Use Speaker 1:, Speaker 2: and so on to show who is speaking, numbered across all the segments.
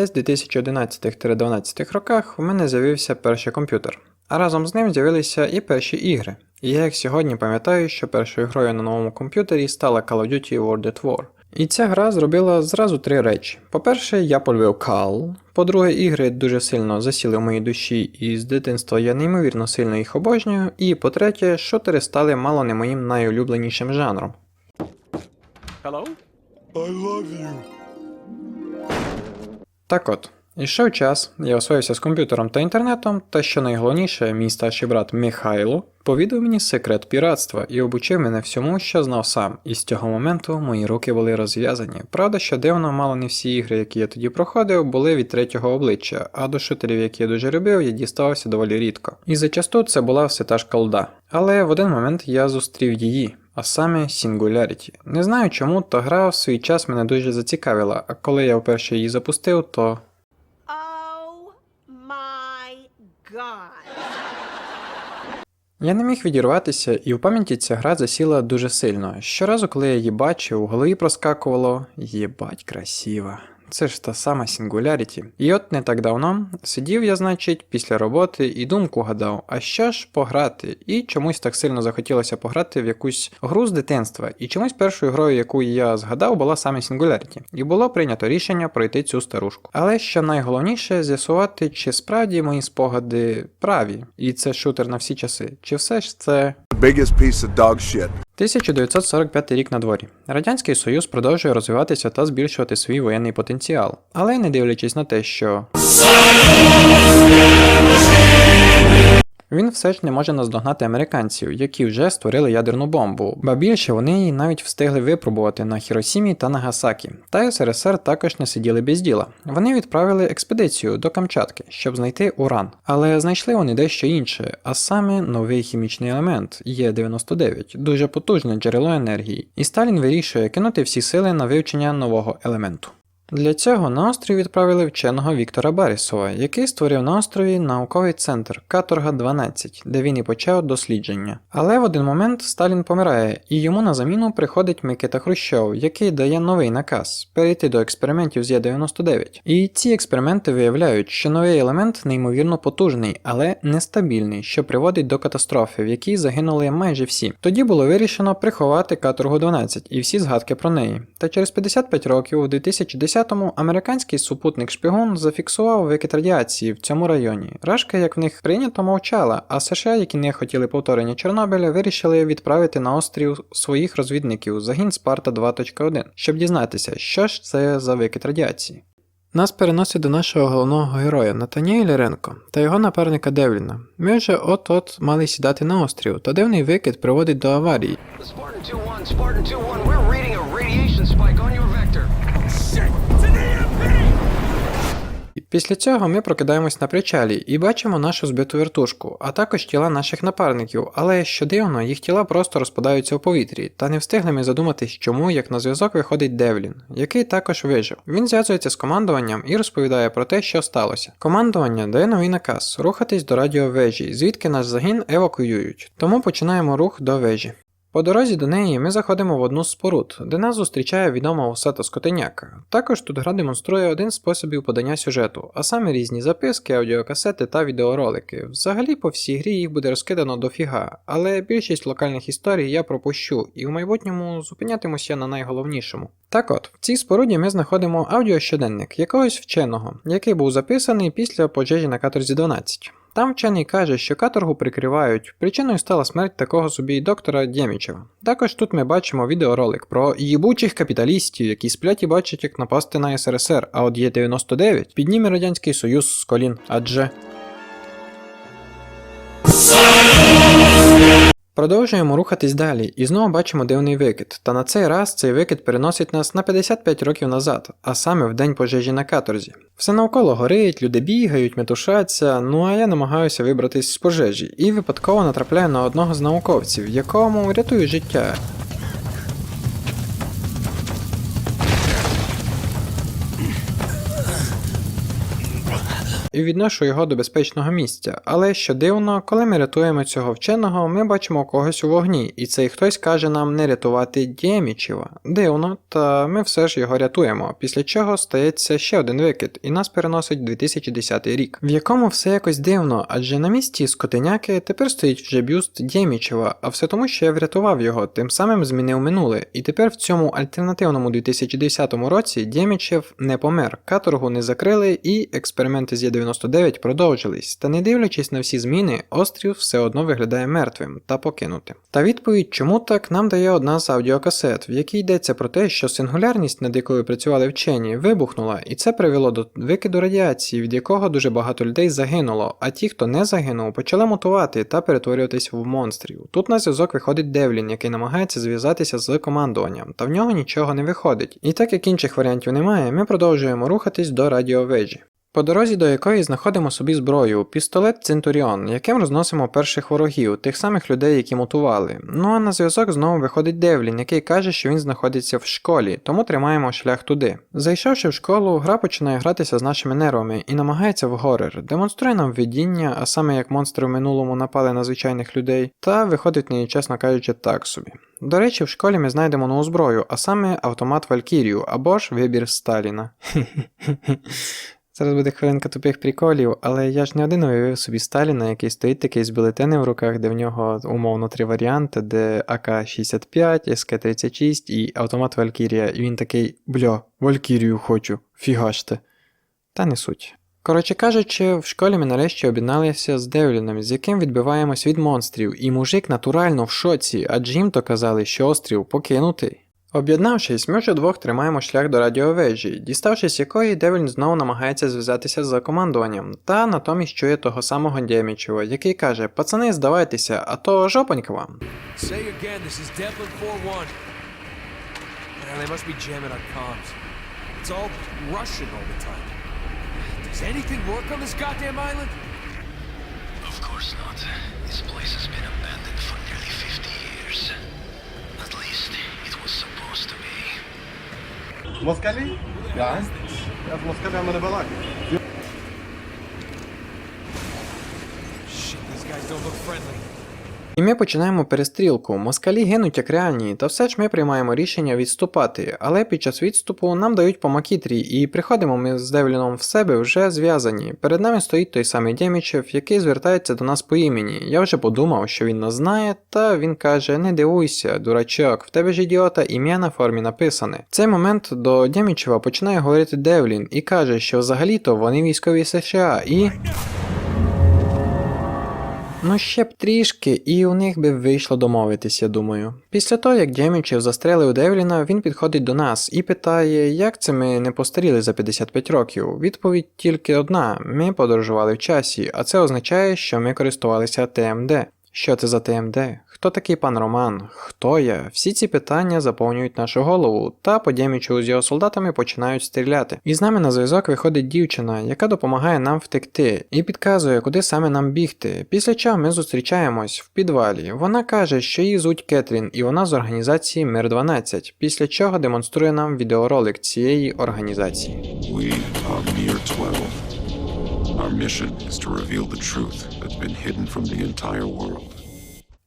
Speaker 1: Десь в 2011-12 роках, у мене з'явився перший комп'ютер, а разом з ним з'явилися і перші ігри. І я як сьогодні пам'ятаю, що першою грою на новому комп'ютері стала Call of Duty World at War. І ця гра зробила зразу три речі. По-перше, я полюбив Call. По-друге, ігри дуже сильно засіли в моїй душі, і з дитинства я неймовірно сильно їх обожнюю. І по-третє, шутери стали мало не моїм найулюбленішим жанром.
Speaker 2: Hello?
Speaker 3: I love you.
Speaker 1: Так от, ішов час, я освоївся з комп'ютером та інтернетом, та що найголовніше, мій старший брат Михайло повідав мені секрет піратства і обучив мене всьому, що знав сам, і з цього моменту мої руки були розв'язані. Правда, що дивно, мало не всі ігри, які я тоді проходив, були від третього обличчя, а до шутерів, які я дуже любив, я діставався доволі рідко. І зачасту це була все та ж колда. Але в один момент я зустрів її. А саме Singularity. Не знаю чому, та гра в свій час мене дуже зацікавила, а коли я вперше її запустив, то
Speaker 4: Oh my god.
Speaker 1: Я не міг відірватися, і в пам'яті ця гра засіла дуже сильно. Щоразу, коли я її бачив, у голові проскакувало єбать красиво. Це ж та сама Singularity. І от не так давно сидів я, значить, після роботи і думку гадав, а що ж пограти? І чомусь так сильно захотілося пограти в якусь гру з дитинства. І чомусь першою грою, яку я згадав, була саме Singularity. І було прийнято рішення пройти цю старушку. Але що найголовніше, з'ясувати, чи справді мої спогади праві, і це шутер на всі часи, чи все ж це
Speaker 3: Biggest piece of dog shit.
Speaker 1: 1945 рік на дворі. Радянський Союз продовжує розвиватися та збільшувати свій воєнний потенціал. Але не дивлячись на те, що він все ж не може наздогнати американців, які вже створили ядерну бомбу, ба більше вони її навіть встигли випробувати на Хіросімі та Нагасакі. Та СРСР також не сиділи без діла. Вони відправили експедицію до Камчатки, щоб знайти уран. Але знайшли вони дещо інше, а саме новий хімічний елемент Є99, дуже потужне джерело енергії. І Сталін вирішує кинути всі сили на вивчення нового елементу. Для цього на острів відправили вченого Віктора Барісова, який створив на острові науковий центр Каторга 12, де він і почав дослідження. Але в один момент Сталін помирає, і йому на заміну приходить Микита Хрущов, який дає новий наказ перейти до експериментів з Є99. І ці експерименти виявляють, що новий елемент неймовірно потужний, але нестабільний, що приводить до катастрофи, в якій загинули майже всі. Тоді було вирішено приховати каторгу 12 і всі згадки про неї. Та через 55 років, у 2010 2010-му американський супутник шпігун зафіксував викид радіації в цьому районі. Рашка, як в них прийнято, мовчала, а США, які не хотіли повторення Чорнобиля, вирішили відправити на острів своїх розвідників загін Спарта 2.1, щоб дізнатися, що ж це за викид радіації. Нас переносять до нашого головного героя Натаніеля Ренко та його напарника Девліна. Ми вже от-от мали сідати на острів, та дивний викид приводить до аварії.
Speaker 5: Spartan 2-1, Spartan 2-1, we're reading
Speaker 1: Після цього ми прокидаємось на причалі і бачимо нашу збиту вертушку, а також тіла наших напарників, але що дивно, їх тіла просто розпадаються у повітрі, та не встигли ми задуматись, чому як на зв'язок виходить Девлін, який також вижив. Він зв'язується з командуванням і розповідає про те, що сталося. Командування дає новий наказ рухатись до радіовежі, звідки наш загін евакуюють. Тому починаємо рух до вежі. По дорозі до неї ми заходимо в одну з споруд, де нас зустрічає відома усата скотиняка. Також тут гра демонструє один з способів подання сюжету, а саме різні записки, аудіокасети та відеоролики. Взагалі по всій грі їх буде розкидано дофіга, але більшість локальних історій я пропущу і в майбутньому зупинятимуся на найголовнішому. Так от, в цій споруді ми знаходимо аудіощоденник якогось вченого, який був записаний після пожежі на каторзі 12. Там вчений каже, що каторгу прикривають. Причиною стала смерть такого собі доктора Дємічева. Також тут ми бачимо відеоролик про їбучих капіталістів, які сплять і бачать, як напасти на СРСР, а от Є99 підніме Радянський Союз з колін. Адже. Продовжуємо рухатись далі і знову бачимо дивний викид. Та на цей раз цей викид переносить нас на 55 років назад, а саме в день пожежі на каторзі. Все навколо горить, люди бігають, метушаться, ну а я намагаюся вибратись з пожежі і випадково натрапляю на одного з науковців, якому рятую життя. І відношу його до безпечного місця. Але що дивно, коли ми рятуємо цього вченого, ми бачимо когось у вогні, і цей хтось каже нам не рятувати Дємічева. Дивно, та ми все ж його рятуємо, після чого стається ще один викид, і нас переносить 2010 рік, в якому все якось дивно, адже на місці скотиняки тепер стоїть вже бюст Дємічева, а все тому, що я врятував його, тим самим змінив минуле. І тепер в цьому альтернативному 2010 році Дємічев не помер, каторгу не закрили і експерименти з Є99 продовжились. Та не дивлячись на всі зміни, острів все одно виглядає мертвим та покинутим. Та відповідь, чому так, нам дає одна з аудіокасет, в якій йдеться про те, що сингулярність, над якою працювали вчені, вибухнула, і це привело до викиду радіації, від якого дуже багато людей загинуло, а ті, хто не загинув, почали мутувати та перетворюватись в монстрів. Тут на зв'язок виходить Девлін, який намагається зв'язатися з командуванням, та в нього нічого не виходить. І так як інших варіантів немає, ми продовжуємо рухатись до радіовежі. По дорозі до якої знаходимо собі зброю, пістолет Центуріон, яким розносимо перших ворогів, тих самих людей, які мутували. Ну а на зв'язок знову виходить Девлін, який каже, що він знаходиться в школі, тому тримаємо шлях туди. Зайшовши в школу, гра починає гратися з нашими нервами і намагається в горер, демонструє нам видіння, а саме як монстри в минулому напали на звичайних людей, та виходить неї, чесно кажучи, так собі. До речі, в школі ми знайдемо нову зброю, а саме автомат Валькірію або ж вибір Сталіна. Зараз буде хвилинка тупих приколів, але я ж не один уявив собі Сталіна, який стоїть такий з бюлетени в руках, де в нього умовно три варіанти, де АК-65, СК-36 і автомат Валькірія, і він такий, бля, Валькірію хочу, фігаште. Та не суть. Коротше кажучи, в школі ми нарешті об'єдналися з Девліном, з яким відбиваємось від монстрів, і мужик натурально в шоці, адже їм то казали, що острів покинутий. Об'єднавшись, ми вже двох тримаємо шлях до радіовежі, діставшись якої Девлін знову намагається зв'язатися з командуванням, та натомість чує того самого Дємічева, який каже: Пацани, здавайтеся, а то жопонька вам.
Speaker 6: Say again, this is Devlin 4-1. They must be jamming our comms. It's all Russian all the time. Does anything work on this goddamn island?
Speaker 7: Of course not. This place has been abandoned for nearly 50 years. At least supposed to be.
Speaker 8: Москалі? Так. Я з москалями не балакаю.
Speaker 6: Shit, these guys don't look friendly.
Speaker 1: І ми починаємо перестрілку. Москалі гинуть як реальні, та все ж ми приймаємо рішення відступати, але під час відступу нам дають по макітрі, і приходимо ми з Девліном в себе вже зв'язані. Перед нами стоїть той самий Дємічев, який звертається до нас по імені. Я вже подумав, що він нас знає, та він каже: Не дивуйся, дурачок, в тебе ж ідіота ім'я на формі написане. В цей момент до Дємічева починає говорити Девлін і каже, що взагалі-то вони військові США і. Ну ще б трішки, і у них би вийшло домовитись, я думаю. Після того, як Дємічев застрелив Девліна, він підходить до нас і питає, як це ми не постаріли за 55 років. Відповідь тільки одна: ми подорожували в часі, а це означає, що ми користувалися ТМД. Що це за ТМД? Хто такий пан Роман? Хто я? Всі ці питання заповнюють нашу голову, та по з його солдатами починають стріляти. І з нами на зв'язок виходить дівчина, яка допомагає нам втекти, і підказує, куди саме нам бігти. Після чого ми зустрічаємось в підвалі. Вона каже, що її звуть Кетрін, і вона з організації Мир 12, після чого демонструє нам відеоролик цієї організації.
Speaker 9: We are Mir 12. Our mission is to reveal the truth that's been hidden from the entire world.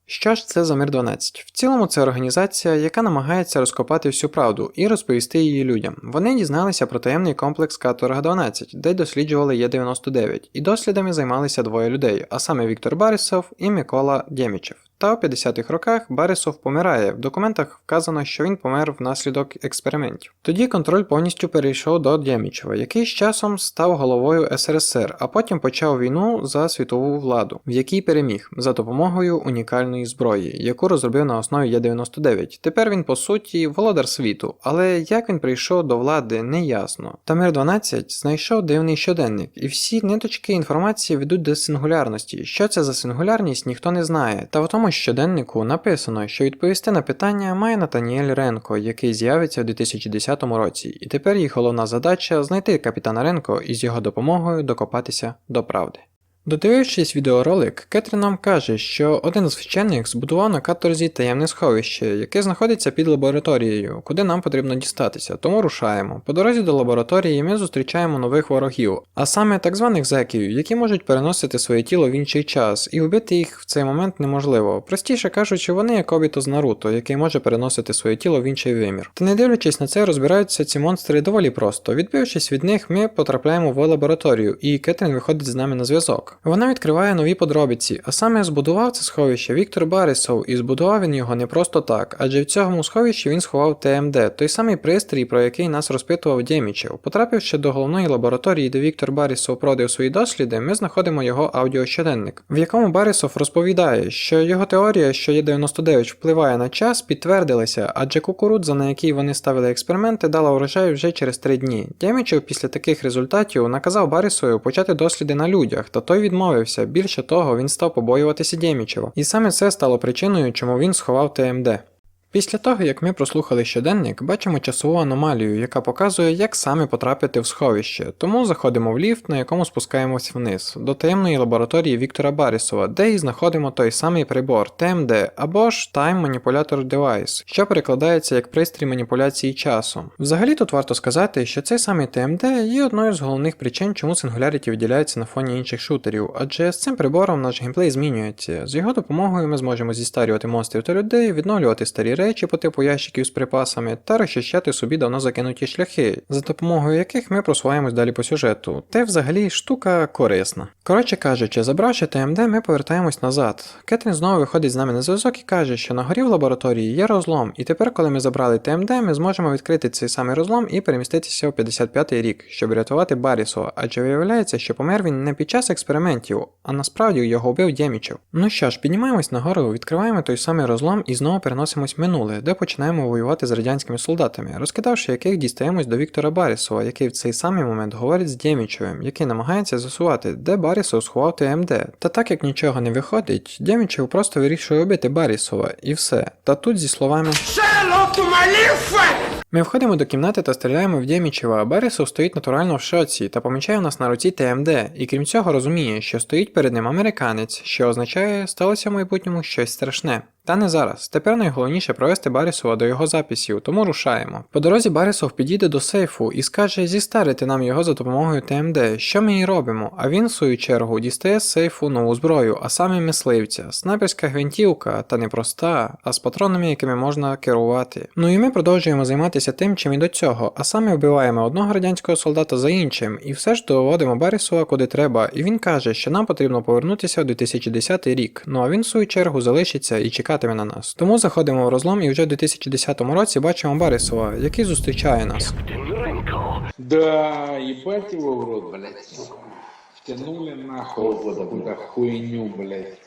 Speaker 1: Що ж це за Мир 12? В цілому це організація, яка намагається розкопати всю правду і розповісти її людям. Вони дізналися про таємний комплекс Каторга 12, де досліджували Є99, і дослідами займалися двоє людей, а саме Віктор Барисов і Микола Дємічев. Та у 50-х роках Барисов помирає. В документах вказано, що він помер внаслідок експериментів. Тоді контроль повністю перейшов до Дємічева, який з часом став головою СРСР, а потім почав війну за світову владу, в якій переміг за допомогою унікальної зброї, яку розробив на основі Є99. Тепер він по суті володар світу, але як він прийшов до влади, не ясно. Тамир 12 знайшов дивний щоденник, і всі ниточки інформації ведуть до сингулярності. Що це за сингулярність, ніхто не знає. Та в тому щоденнику написано, що відповісти на питання має Натаніель Ренко, який з'явиться у 2010 році, і тепер їх головна задача знайти капітана Ренко і з його допомогою докопатися до правди. Додивившись відеоролик, Кетрін нам каже, що один з вчених збудував на каторзі таємне сховище, яке знаходиться під лабораторією, куди нам потрібно дістатися, тому рушаємо. По дорозі до лабораторії ми зустрічаємо нових ворогів, а саме так званих зеків, які можуть переносити своє тіло в інший час, і убити їх в цей момент неможливо. Простіше кажучи, вони як обіто з Наруто, який може переносити своє тіло в інший вимір. Та не дивлячись на це, розбираються ці монстри доволі просто. Відбившись від них, ми потрапляємо в лабораторію, і Кетрін виходить з нами на зв'язок. Вона відкриває нові подробиці, а саме збудував це сховище Віктор Барісов, і збудував він його не просто так, адже в цьому сховищі він сховав ТМД, той самий пристрій, про який нас розпитував Дємічев. Потрапивши до головної лабораторії, де Віктор Барісов проводив свої досліди, ми знаходимо його аудіощоденник, в якому Барісов розповідає, що його теорія, що Є99 впливає на час, підтвердилася, адже кукурудза, на якій вони ставили експерименти, дала урожай вже через три дні. Дємічев після таких результатів наказав Барісову почати досліди на людях, та той відмовився. Більше того, він став побоюватися Дємічева. І саме це стало причиною, чому він сховав ТМД. Після того, як ми прослухали щоденник, бачимо часову аномалію, яка показує, як саме потрапити в сховище. Тому заходимо в ліфт, на якому спускаємось вниз, до таємної лабораторії Віктора Барісова, де і знаходимо той самий прибор ТМД або ж Time Manipulator Device, що перекладається як пристрій маніпуляції часом. Взагалі тут варто сказати, що цей самий ТМД є одною з головних причин, чому Singularity виділяється на фоні інших шутерів, адже з цим прибором наш геймплей змінюється. З його допомогою ми зможемо зістарювати монстрів та людей, відновлювати старі речі по типу ящиків з припасами та розчищати собі давно закинуті шляхи, за допомогою яких ми просуваємось далі по сюжету. Те взагалі штука корисна. Коротше кажучи, забравши ТМД, ми повертаємось назад. Кетрін знову виходить з нами на зв'язок і каже, що на горі в лабораторії є розлом, і тепер, коли ми забрали ТМД, ми зможемо відкрити цей самий розлом і переміститися у 55-й рік, щоб врятувати Барісова, адже виявляється, що помер він не під час експериментів, а насправді його вбив Дємічев. Ну що ж, піднімаємось нагору, відкриваємо той самий розлом і знову переносимось в минуле, де починаємо воювати з радянськими солдатами, розкидавши яких дістаємось до Віктора Барісова, який в цей самий момент говорить з Дємічевим, який намагається засувати, де Барісов сховав ТМД. Та так як нічого не виходить, Дємічев просто вирішує убити Барісова і все. Та тут зі словами. Ми входимо до кімнати та стріляємо в Дємічева, а Бересов стоїть натурально в шоці та помічає у нас на руці ТМД, і крім цього розуміє, що стоїть перед ним американець, що означає, сталося в майбутньому щось страшне. Та не зараз. Тепер найголовніше провести Барісова до його записів, тому рушаємо. По дорозі Барісов підійде до сейфу і скаже зістарити нам його за допомогою ТМД, що ми і робимо. А він, в свою чергу, дістає з сейфу нову зброю, а саме мисливця, снайперська гвинтівка, та не проста, а з патронами, якими можна керувати. Ну і ми продовжуємо займатися тим, чим і до цього, а саме вбиваємо одного радянського солдата за іншим, і все ж доводимо Барісова куди треба, і він каже, що нам потрібно повернутися в 2010 рік. Ну а він, в свою чергу, залишиться і чекатиме на нас. Тому заходимо в розлом і вже в 2010 році бачимо Барисова, який зустрічає нас.
Speaker 10: Да, їбать його в рот, блядь. Втянули нахуй хуйню, блядь.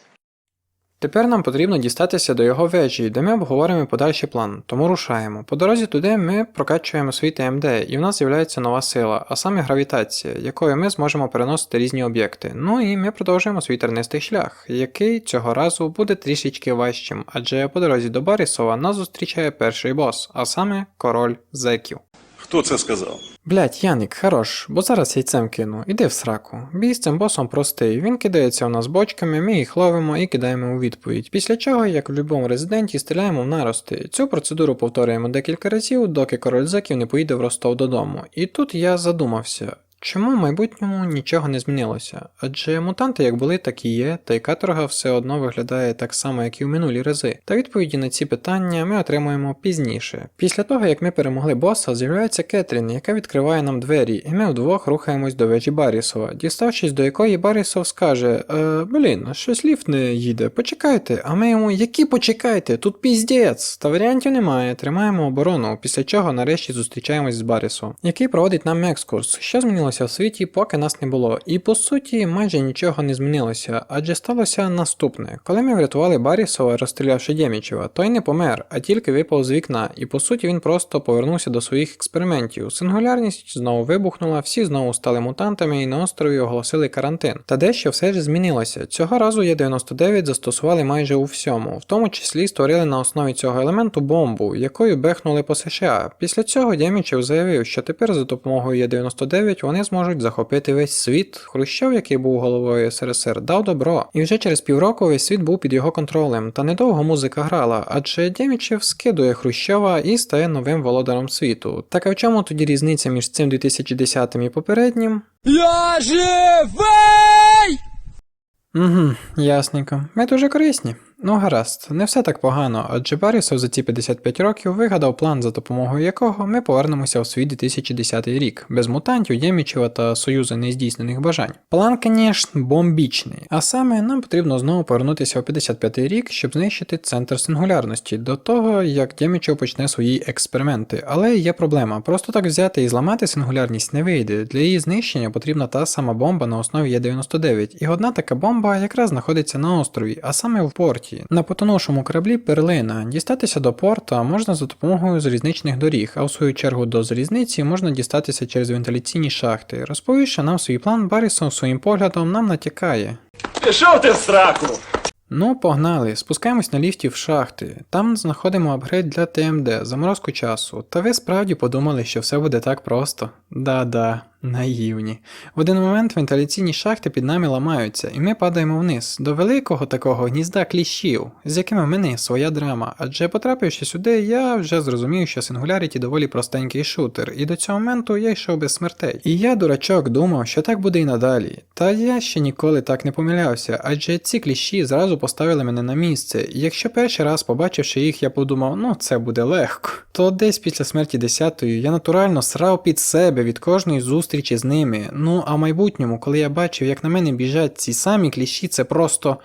Speaker 1: Тепер нам потрібно дістатися до його вежі, де ми обговоримо подальший план, тому рушаємо. По дорозі туди ми прокачуємо свій ТМД, і в нас з'являється нова сила, а саме гравітація, якою ми зможемо переносити різні об'єкти. Ну і ми продовжуємо свій тернистий шлях, який цього разу буде трішечки важчим, адже по дорозі до Барісова нас зустрічає перший бос, а саме король зеків.
Speaker 3: Хто це сказав?
Speaker 1: Блять, Яник, хорош, бо зараз яйцем кину. Іди в сраку. Бій з цим босом простий. Він кидається у нас бочками, ми їх ловимо і кидаємо у відповідь. Після чого, як в будь-якому резиденті, стріляємо в нарости. Цю процедуру повторюємо декілька разів, доки король зеків не поїде в Ростов додому. І тут я задумався. Чому в майбутньому нічого не змінилося? Адже мутанти як були, так і є, та й каторга все одно виглядає так само, як і в минулі рази. Та відповіді на ці питання ми отримуємо пізніше. Після того, як ми перемогли боса, з'являється Кетрін, яка відкриває нам двері, і ми вдвох рухаємось до вежі Барісова, діставшись до якої Барісов скаже: е, блін, щось ліфт не їде, почекайте. А ми йому, які почекайте? Тут піздець. Та варіантів немає, тримаємо оборону, після чого нарешті зустрічаємось з Барісом, який проводить нам екскурс, що змінилося в світі, поки нас не було. І по суті, майже нічого не змінилося, адже сталося наступне. Коли ми врятували Барісова, розстрілявши Дємічева, той не помер, а тільки випав з вікна, і по суті він просто повернувся до своїх експериментів. Сингулярність знову вибухнула, всі знову стали мутантами і на острові оголосили карантин. Та дещо все ж змінилося. Цього разу Є99 застосували майже у всьому, в тому числі створили на основі цього елементу бомбу, якою бехнули по США. Після цього Дємічев заявив, що тепер за допомогою Є99 вони вони зможуть захопити весь світ. Хрущов, який був головою СРСР, дав добро, і вже через півроку весь світ був під його контролем. Та недовго музика грала, адже Дємічев скидує Хрущова і стає новим володарем світу. Так а в чому тоді різниця між цим 2010 і попереднім?
Speaker 6: Я живий!
Speaker 1: Угу, ясненько. Ми дуже корисні. Ну гаразд, не все так погано, адже Барісов за ці 55 років вигадав план, за допомогою якого ми повернемося в свій 2010 рік, без мутантів, Ємічева та союзу нездійснених бажань. План, звісно, бомбічний, а саме нам потрібно знову повернутися в 55 рік, щоб знищити центр сингулярності до того, як Дємічев почне свої експерименти. Але є проблема: просто так взяти і зламати сингулярність не вийде. Для її знищення потрібна та сама бомба на основі Є99. І одна така бомба якраз знаходиться на острові, а саме в порті. На потонувшому кораблі перлина. Дістатися до порта можна за допомогою залізничних доріг, а в свою чергу до залізниці можна дістатися через вентиляційні шахти. Розповівши нам свій план, Баррісон своїм поглядом нам натякає.
Speaker 2: Пішов ти в сраку!
Speaker 1: Ну, погнали, спускаємось на ліфті в шахти. Там знаходимо апгрейд для ТМД, заморозку часу. Та ви справді подумали, що все буде так просто. Да-да, наївні. В один момент вентиляційні шахти під нами ламаються, і ми падаємо вниз, до великого такого гнізда кліщів, з якими в мене своя драма. Адже потрапивши сюди, я вже зрозумів, що Singularity доволі простенький шутер, і до цього моменту я йшов без смертей. І я, дурачок, думав, що так буде і надалі. Та я ще ніколи так не помилявся, адже ці кліщі зразу поставили мене на місце, і якщо перший раз побачивши їх, я подумав, ну це буде легко, то десь після смерті десятої я натурально срав під себе від кожної зустрічі з ними. Ну а в майбутньому, коли я бачив, як на мене біжать ці самі кліщі, це просто.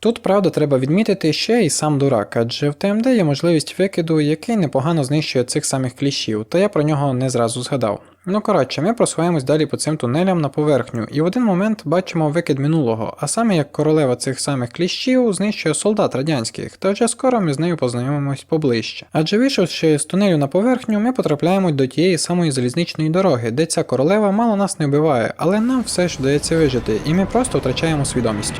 Speaker 1: Тут, правда, треба відмітити ще і сам дурак, адже в ТМД є можливість викиду, який непогано знищує цих самих кліщів, та я про нього не зразу згадав. Ну коротше, ми просуваємось далі по цим тунелям на поверхню, і в один момент бачимо викид минулого, а саме як королева цих самих кліщів знищує солдат радянських, та вже скоро ми з нею познайомимось поближче. Адже вийшовши з тунелю на поверхню, ми потрапляємо до тієї самої залізничної дороги, де ця королева мало нас не вбиває, але нам все ж вдається вижити, і ми просто втрачаємо свідомість.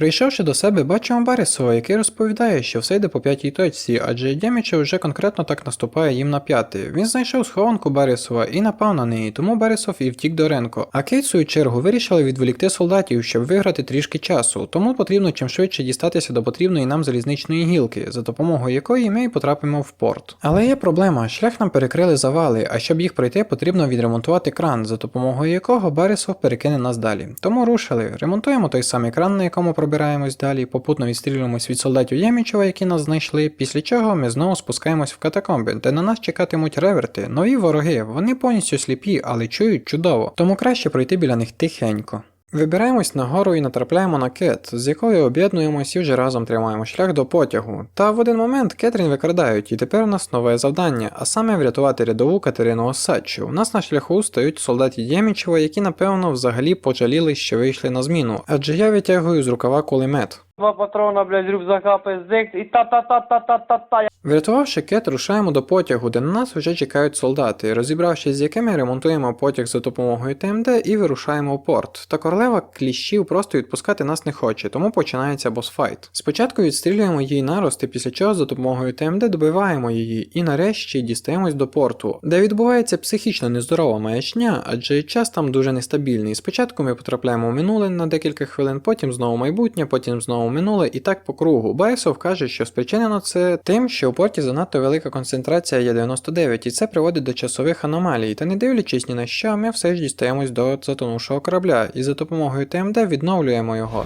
Speaker 1: Прийшовши до себе, бачимо Барісова, який розповідає, що все йде по п'ятій точці, адже Дєміча вже конкретно так наступає їм на п'ятий. Він знайшов схованку Барісова і напав на неї, тому Барісов і втік до Ренко. А Кейт, в свою чергу, вирішили відволікти солдатів, щоб виграти трішки часу, тому потрібно чим швидше дістатися до потрібної нам залізничної гілки, за допомогою якої ми і потрапимо в порт. Але є проблема, шлях нам перекрили завали, а щоб їх пройти, потрібно відремонтувати кран, за допомогою якого Барісов перекине нас далі. Тому рушили, ремонтуємо той самий кран, на якому пробираємось далі, попутно відстрілюємось від солдатів Ямічева, які нас знайшли, після чого ми знову спускаємось в катакомби, де на нас чекатимуть реверти, нові вороги, вони повністю сліпі, але чують чудово, тому краще пройти біля них тихенько. Вибираємось нагору і натрапляємо на Кет, з якою об'єднуємось і вже разом тримаємо шлях до потягу. Та в один момент Кетрін викрадають, і тепер у нас нове завдання, а саме врятувати рядову Катерину Осадчу. У нас на шляху стають солдаті Ємічева, які напевно взагалі пожаліли, що вийшли на зміну, адже я витягую з рукава кулемет.
Speaker 11: Два патрона, блядь, рюкзака пиздик і та-та-та-та-та-та-та.
Speaker 1: Врятувавши кет, рушаємо до потягу, де на нас вже чекають солдати, розібравшись з якими ремонтуємо потяг за допомогою ТМД і вирушаємо в порт. Та королева кліщів просто відпускати нас не хоче, тому починається босфайт. Спочатку відстрілюємо її нарости, після чого за допомогою ТМД добиваємо її, і нарешті дістаємось до порту, де відбувається психічно нездорова маячня, адже час там дуже нестабільний. Спочатку ми потрапляємо в минуле на декілька хвилин, потім знову майбутнє, потім знову минуле, і так по кругу. Байсов каже, що спричинено це тим, що у порті занадто велика концентрація Є99, і це приводить до часових аномалій. Та не дивлячись ні на що, ми все ж дістаємось до затонувшого корабля, і за допомогою ТМД відновлюємо його.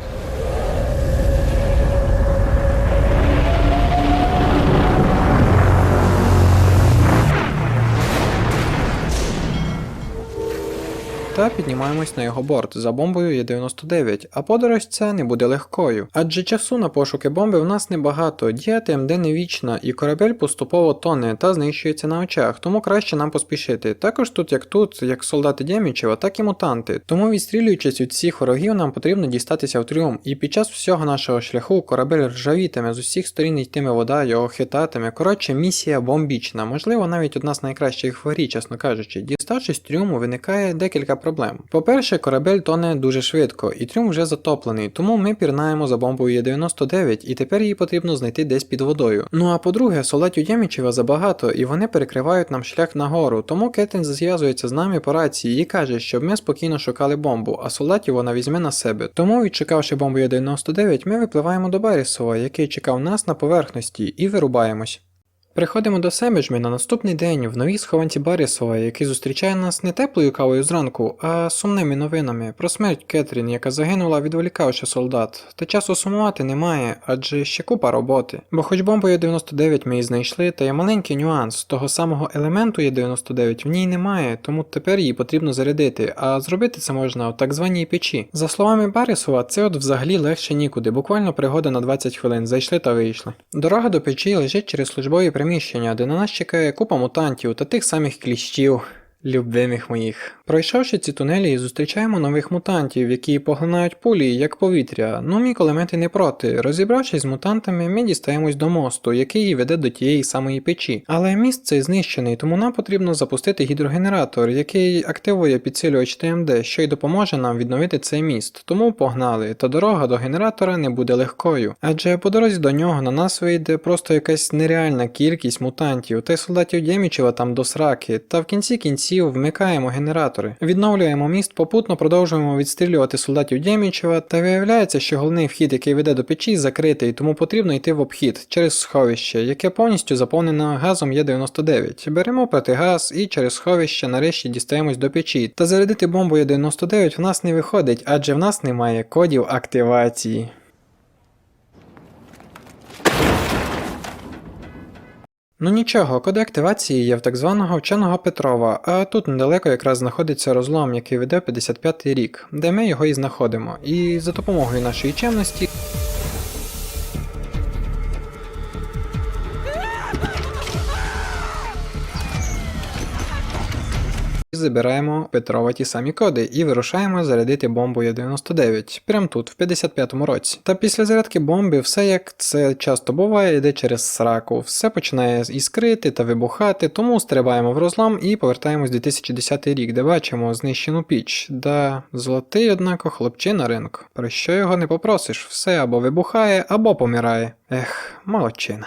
Speaker 1: Та піднімаємось на його борт за бомбою Є99, а подорож ця не буде легкою. Адже часу на пошуки бомби в нас небагато, дія ТМД не вічна, і корабель поступово тоне та знищується на очах, тому краще нам поспішити. Також тут, як тут, як солдати Дємічева, так і мутанти. Тому відстрілюючись від всіх ворогів, нам потрібно дістатися в трюм, і під час всього нашого шляху корабель ржавітиме, з усіх сторін йтиме вода, його хитатиме. Коротше, місія бомбічна, можливо, навіть одна з найкращих в чесно кажучи. Діставшись трюму, виникає декілька проблем. По-перше, корабель тоне дуже швидко, і трюм вже затоплений, тому ми пірнаємо за бомбою Є-99, і тепер її потрібно знайти десь під водою. Ну а по-друге, солдатів Ємічева забагато, і вони перекривають нам шлях нагору, тому Кетрін зв'язується з нами по рації і каже, щоб ми спокійно шукали бомбу, а солдатів вона візьме на себе. Тому, відчекавши бомбу Є-99, ми випливаємо до Барісова, який чекав нас на поверхності, і вирубаємось. Приходимо до ми на наступний день в новій схованці Барісова, який зустрічає нас не теплою кавою зранку, а сумними новинами про смерть Кетрін, яка загинула, відволікавши солдат. Та часу сумувати немає, адже ще купа роботи. Бо хоч бомбою 99 ми її знайшли, та є маленький нюанс, того самого елементу є 99 в ній немає, тому тепер її потрібно зарядити, а зробити це можна в так званій печі. За словами Барісова, це от взагалі легше нікуди, буквально пригода на 20 хвилин, зайшли та вийшли. Дорога до печі лежить через службові приміщення, де на нас чекає купа мутантів та тих самих кліщів. Любимих моїх. Пройшовши ці тунелі, зустрічаємо нових мутантів, які поглинають пулі, як повітря. Ну, мій кулемети не проти. Розібравшись з мутантами, ми дістаємось до мосту, який веде до тієї самої печі. Але міст цей знищений, тому нам потрібно запустити гідрогенератор, який активує підсилювач ТМД, що й допоможе нам відновити цей міст. Тому погнали, та дорога до генератора не буде легкою. Адже по дорозі до нього на нас вийде просто якась нереальна кількість мутантів, та й солдатів Дємічева там до сраки, та в кінці кінців вмикаємо генератори. Відновлюємо міст, попутно продовжуємо відстрілювати солдатів Дємічева, та виявляється, що головний вхід, який веде до печі, закритий, тому потрібно йти в обхід через сховище, яке повністю заповнене газом Є99. Беремо протигаз і через сховище нарешті дістаємось до печі. Та зарядити бомбу Є99 в нас не виходить, адже в нас немає кодів активації. Ну нічого, коди активації є в так званого вченого Петрова, а тут недалеко якраз знаходиться розлом, який веде в 55-й рік, де ми його і знаходимо. І за допомогою нашої чемності. Забираємо Петрова ті самі коди і вирушаємо зарядити бомбу Є99, прямо тут, в 55-му році. Та після зарядки бомби все як це часто буває, йде через сраку, все починає іскрити та вибухати, тому стрибаємо в розлом і повертаємось в 2010 рік, де бачимо знищену піч. Да, золотий, однако, хлопчина ринку. Про що його не попросиш, все або вибухає, або помирає. Ех, молодчина.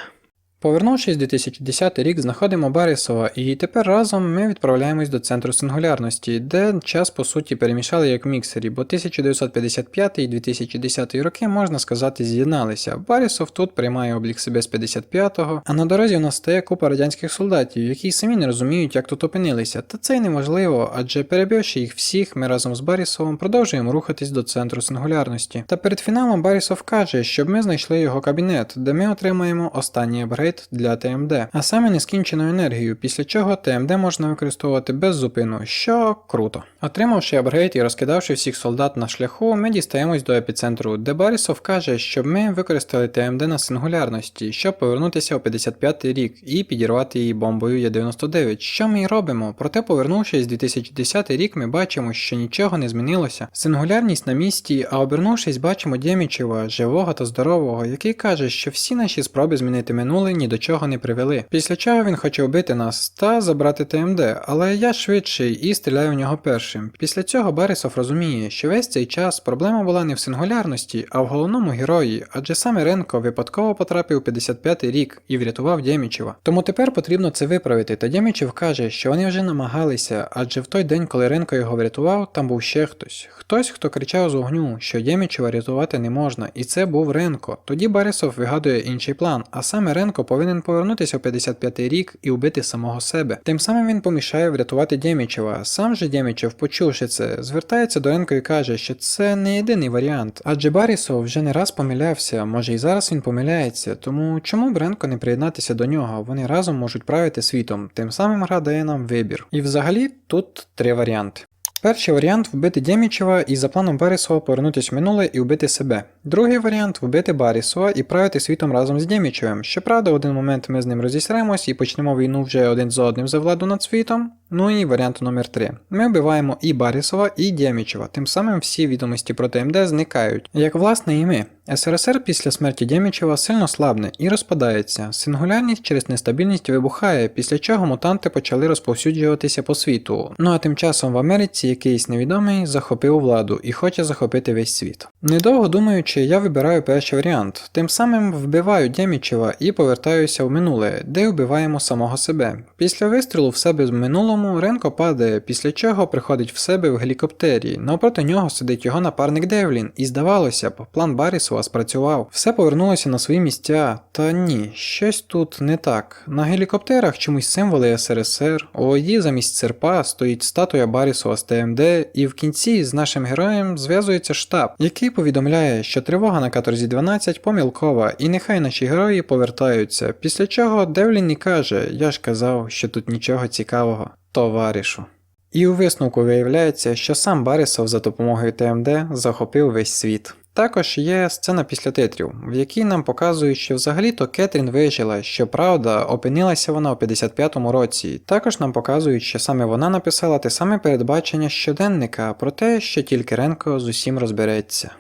Speaker 1: Повернувшись в 2010 рік, знаходимо Барісова, і тепер разом ми відправляємось до центру сингулярності, де час по суті перемішали як міксері, бо 1955 і 2010 роки, можна сказати, з'єдналися. Барісов тут приймає облік себе з 55-го, а на дорозі у нас стає купа радянських солдатів, які самі не розуміють, як тут опинилися. Та це й неможливо, адже перебивши їх всіх, ми разом з Барісовим продовжуємо рухатись до центру сингулярності. Та перед фіналом Барісов каже, щоб ми знайшли його кабінет, де ми отримаємо останній апгрейд для ТМД, а саме нескінчену енергію, після чого ТМД можна використовувати без зупину, що круто. Отримавши апгрейд і розкидавши всіх солдат на шляху, ми дістаємось до епіцентру, де Барісов каже, щоб ми використали ТМД на сингулярності, щоб повернутися у 55-й рік і підірвати її бомбою Є99. Що ми й робимо? Проте, повернувшись в 2010 рік, ми бачимо, що нічого не змінилося. Сингулярність на місці, а обернувшись, бачимо Дємічева, живого та здорового, який каже, що всі наші спроби змінити минуле ні до чого не привели. Після чого він хоче вбити нас та забрати ТМД, але я швидший і стріляю в нього першим. Після цього Барісов розуміє, що весь цей час проблема була не в сингулярності, а в головному герої, адже саме Ренко випадково потрапив у 55-й рік і врятував Дємічева. Тому тепер потрібно це виправити. Та Дємічев каже, що вони вже намагалися, адже в той день, коли Ренко його врятував, там був ще хтось. Хтось, хто кричав з огню, що Дємічева рятувати не можна, і це був Ренко. Тоді Барісов вигадує інший план, а саме Ренко повинен повернутися у 55-й рік і вбити самого себе. Тим самим він помішає врятувати Дємічева. Сам же Дємічев, почувши це, звертається до Ренко і каже, що це не єдиний варіант. Адже Барісов вже не раз помилявся, може і зараз він помиляється, тому чому б Ренко не приєднатися до нього? Вони разом можуть правити світом, тим самим гра дає нам вибір. І взагалі тут три варіанти. Перший варіант вбити Дємічева і за планом Барісова повернутися в минуле і вбити себе. Другий варіант вбити Барісова і правити світом разом з Дємічевим. Щоправда, в один момент ми з ним розісремось і почнемо війну вже один за одним за владу над світом. Ну і варіант номер 3. Ми вбиваємо і Барісова, і Дємічева, тим самим всі відомості про ТМД зникають. Як власне і ми. СРСР після смерті Дємічева сильно слабне і розпадається. Сингулярність через нестабільність вибухає, після чого мутанти почали розповсюджуватися по світу. Ну а тим часом в Америці якийсь невідомий захопив владу і хоче захопити весь світ. Недовго думаючи, я вибираю перший варіант. Тим самим вбиваю Дємічева і повертаюся в минуле, де вбиваємо самого себе. Після вистрілу в себе в минулому Ренко падає, після чого приходить в себе в гелікоптері. Навпроти нього сидить його напарник Девлін, і здавалося б, план Барісова спрацював. Все повернулося на свої місця. Та ні, щось тут не так. На гелікоптерах чомусь символи СРСР, у воді замість серпа стоїть статуя Барісова з ТМД, і в кінці з нашим героєм зв'язується штаб, який повідомляє, що тривога на каторзі 12 помілкова, і нехай наші герої повертаються. Після чого Девлін і каже: Я ж казав, що тут нічого цікавого, товаришу. І у висновку виявляється, що сам Барісов за допомогою ТМД захопив весь світ. Також є сцена після титрів, в якій нам показують, що взагалі-то Кетрін вижила, що правда, опинилася вона у 55-му році. Також нам показують, що саме вона написала те саме передбачення щоденника про те, що тільки Ренко з усім розбереться.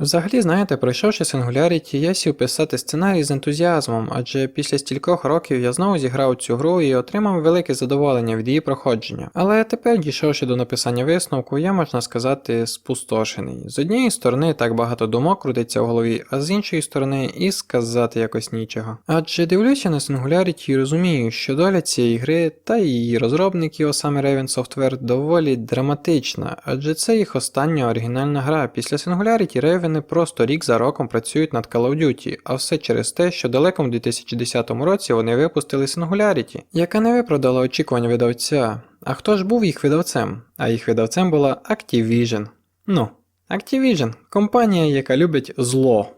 Speaker 1: Взагалі, знаєте, пройшовши Singularity, я сів писати сценарій з ентузіазмом, адже після стількох років я знову зіграв цю гру і отримав велике задоволення від її проходження. Але тепер, дійшовши до написання висновку, я можна сказати спустошений. З однієї сторони так багато думок крутиться в голові, а з іншої сторони і сказати якось нічого. Адже дивлюся на Singularity і розумію, що доля цієї гри та її розробників, а саме Raven Software, доволі драматична, адже це їх остання оригінальна гра. Після Singularity Raven просто рік за роком працюють над Call of Duty, а все через те, що далеко в 2010 році вони випустили Singularity, яка не виправдала очікувань видавця. А хто ж був їх видавцем? А їх видавцем була Activision. Ну, Activision компанія, яка любить зло.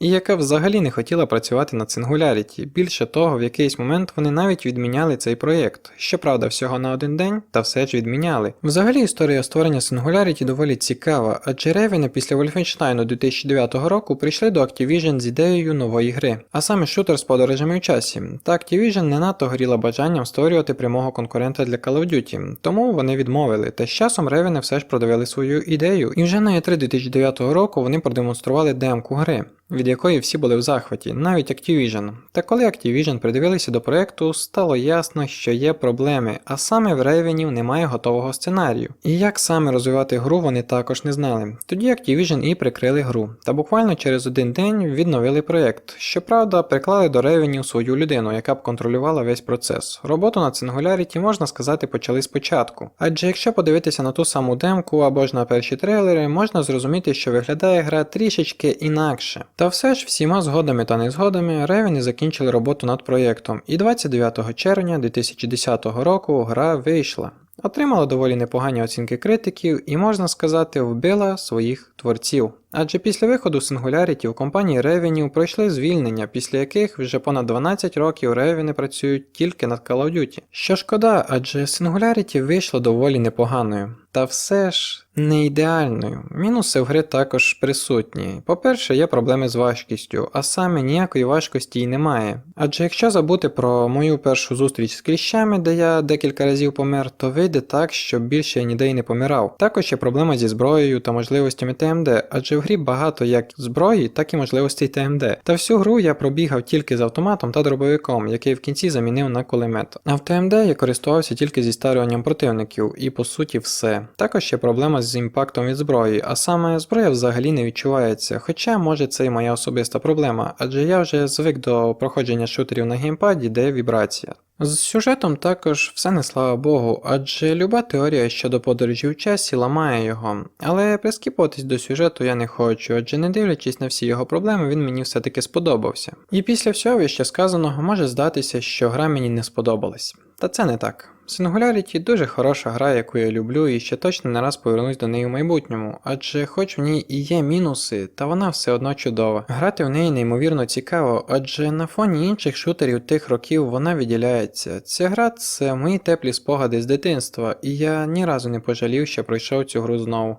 Speaker 1: І яка взагалі не хотіла працювати над Singularity. Більше того, в якийсь момент вони навіть відміняли цей проєкт. Щоправда, всього на один день, та все ж відміняли. Взагалі історія створення Singularity доволі цікава, адже Ревіни після Wolfenstein 2009 року прийшли до Activision з ідеєю нової гри, а саме шутер з подорожами у часі. Та Activision не надто горіла бажанням створювати прямого конкурента для Call of Duty, тому вони відмовили. Та з часом Ревіни все ж продавили свою ідею, і вже на E3 2009 року вони продемонстрували демку гри від якої всі були в захваті, навіть Activision. Та коли Activision придивилися до проекту, стало ясно, що є проблеми, а саме в Ревенів немає готового сценарію. І як саме розвивати гру вони також не знали. Тоді Activision і прикрили гру, та буквально через один день відновили проект. Щоправда, приклали до Ревенів свою людину, яка б контролювала весь процес. Роботу над Singularity, можна сказати, почали спочатку. Адже якщо подивитися на ту саму демку або ж на перші трейлери, можна зрозуміти, що виглядає гра трішечки інакше. Та все ж всіма згодами та незгодами Ревені закінчили роботу над проєктом, і 29 червня 2010 року гра вийшла. Отримала доволі непогані оцінки критиків і, можна сказати, вбила своїх творців. Адже після виходу Singularity у компанії Revenue пройшли звільнення, після яких вже понад 12 років Ревіни працюють тільки над Call of Duty. Що шкода, адже Singularity вийшло доволі непоганою. Та все ж не ідеальною. Мінуси в гри також присутні. По-перше, є проблеми з важкістю, а саме ніякої важкості й немає. Адже якщо забути про мою першу зустріч з кліщами, де я декілька разів помер, то вийде так, що більше я ніде й не помирав. Також є проблема зі зброєю та можливостями ТМД, адже в грі багато як зброї, так і можливостей ТМД. Та всю гру я пробігав тільки з автоматом та дробовиком, який в кінці замінив на кулемет. А в ТМД я користувався тільки зі старюванням противників, і по суті все. Також є проблема з імпактом від зброї, а саме зброя взагалі не відчувається, хоча може це і моя особиста проблема, адже я вже звик до проходження шутерів на геймпаді, де вібрація. З сюжетом також все не слава Богу, адже люба теорія щодо подорожі в часі ламає його. Але прискіпуватись до сюжету я не хочу, адже не дивлячись на всі його проблеми, він мені все-таки сподобався. І після всього ще сказаного може здатися, що гра мені не сподобалась. Та це не так. Singularity дуже хороша гра, яку я люблю, і ще точно не раз повернусь до неї в майбутньому, адже хоч в ній і є мінуси, та вона все одно чудова. Грати в неї неймовірно цікаво, адже на фоні інших шутерів тих років вона відділяється. Ця гра це мої теплі спогади з дитинства, і я ні разу не пожалів, що пройшов цю гру знову.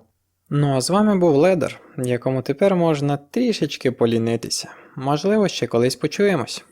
Speaker 1: Ну а з вами був Ледер, якому тепер можна трішечки полінитися. Можливо, ще колись почуємось.